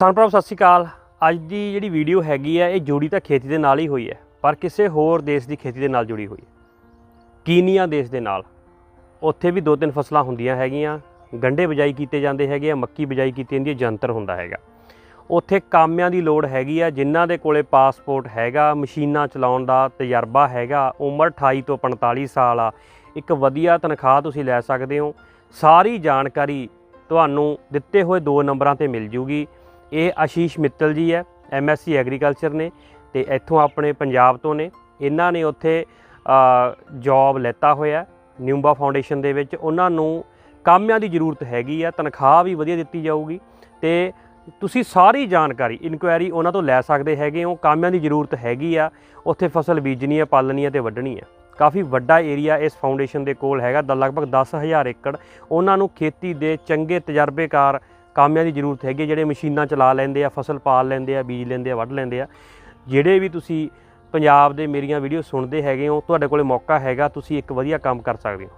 ਕਿਸਾਨ ਭਰਾਵੋ ਸਤਿ ਸ਼੍ਰੀ ਅਕਾਲ। ਅੱਜ ਦੀ ਜਿਹੜੀ ਵੀਡੀਓ ਹੈਗੀ ਹੈ ਇਹ ਜੁੜੀ ਤਾਂ ਖੇਤੀ ਦੇ ਨਾਲ ਹੀ ਹੋਈ ਹੈ, ਪਰ ਕਿਸੇ ਹੋਰ ਦੇਸ਼ ਦੀ ਖੇਤੀ ਦੇ ਨਾਲ ਜੁੜੀ ਹੋਈ ਹੈ। ਕੀਨੀਆ ਦੇਸ਼ ਦੇ ਨਾਲ। ਉੱਥੇ ਵੀ ਦੋ ਤਿੰਨ ਫਸਲਾਂ ਹੁੰਦੀਆਂ ਹੈਗੀਆਂ ਗੰਡੇ ਬਿਜਾਈ ਕੀਤੇ ਜਾਂਦੇ ਹੈਗੇ ਆ, ਮੱਕੀ ਬਿਜਾਈ ਕੀਤੀ ਜਾਂਦੀ ਹੈ, ਜੰਤਰ ਹੁੰਦਾ ਹੈਗਾ। ਉੱਥੇ ਕਾਮਿਆਂ ਦੀ ਲੋੜ ਹੈਗੀ ਆ, ਜਿਨ੍ਹਾਂ ਦੇ ਕੋਲੇ ਪਾਸਪੋਰਟ ਹੈਗਾ, ਮਸ਼ੀਨਾਂ ਚਲਾਉਣ ਦਾ ਤਜਰਬਾ ਹੈਗਾ, ਉਮਰ 28 ਤੋਂ 45 ਸਾਲ ਆ, ਇੱਕ ਵਧੀਆ ਤਨਖਾਹ ਤੁਸੀਂ ਲੈ ਸਕਦੇ ਹੋ। ਸਾਰੀ ਜਾਣਕਾਰੀ ਤੁਹਾਨੂੰ ਦਿੱਤੇ ਹੋਏ ਦੋ ਨੰਬਰਾਂ ਤੇ ਮਿਲ ਜੂਗੀ। ਇਹ ਆਸ਼ੀਸ਼ ਮਿੱਤਲ ਜੀ ਹੈ ਐਮਐਸਸੀ ਐਗਰੀਕਲਚਰ ਨੇ ਤੇ ਇੱਥੋਂ ਆਪਣੇ ਪੰਜਾਬ ਤੋਂ ਨੇ। ਇਹਨਾਂ ਨੇ ਉੱਥੇ ਜੌਬ ਲੈਤਾ ਹੋਇਆ ਨਿਊਂਬਾ ਫਾਊਂਡੇਸ਼ਨ ਦੇ ਵਿੱਚ। ਉਹਨਾਂ ਨੂੰ ਕਾਮਿਆਂ ਦੀ ਜ਼ਰੂਰਤ ਹੈਗੀ ਆ, ਤਨਖਾਹ ਵੀ ਵਧੀਆ ਦਿੱਤੀ ਜਾਊਗੀ। ਤੇ ਤੁਸੀਂ ਸਾਰੀ ਜਾਣਕਾਰੀ ਇਨਕੁਆਇਰੀ ਉਹਨਾਂ ਤੋਂ ਲੈ ਸਕਦੇ ਹੈਗੇ ਹੋ। ਕਾਮਿਆਂ ਦੀ ਜ਼ਰੂਰਤ ਹੈਗੀ ਆ, ਉੱਥੇ ਫਸਲ ਬੀਜਣੀ ਹੈ ਪਾਲਣੀ ਹੈ ਤੇ ਵੱਢਣੀ ਹੈ ਕਾਫੀ ਵੱਡਾ ਏਰੀਆ ਇਸ ਫਾਊਂਡੇਸ਼ਨ ਦੇ ਕੋਲ ਹੈਗਾ, ਦ, ਲਗਭਗ 10000 ਏਕੜ। ਉਹਨਾਂ ਨੂੰ ਖੇਤੀ ਦੇ ਚੰਗੇ ਤਜਰਬੇਕਾਰ ਕਾਮਿਆਂ ਦੀ ਜ਼ਰੂਰਤ ਹੈਗੀ ਹੈ, ਜਿਹੜੇ ਮਸ਼ੀਨਾਂ ਚਲਾ ਲੈਂਦੇ ਆ ਫਸਲ ਪਾਲ ਲੈਂਦੇ ਆ ਬੀਜ ਲੈਂਦੇ ਆ ਵੱਢ ਲੈਂਦੇ ਆ। ਜਿਹੜੇ ਵੀ ਤੁਸੀਂ ਪੰਜਾਬ ਦੇ ਮੇਰੀਆਂ ਵੀਡੀਓ ਸੁਣਦੇ ਹੈਗੇ ਹੋ ਤੁਹਾਡੇ ਕੋਲੇ ਮੌਕਾ ਹੈਗਾ ਤੁਸੀਂ ਇੱਕ ਵਧੀਆ ਕੰਮ ਕਰ ਸਕਦੇ ਹੋ।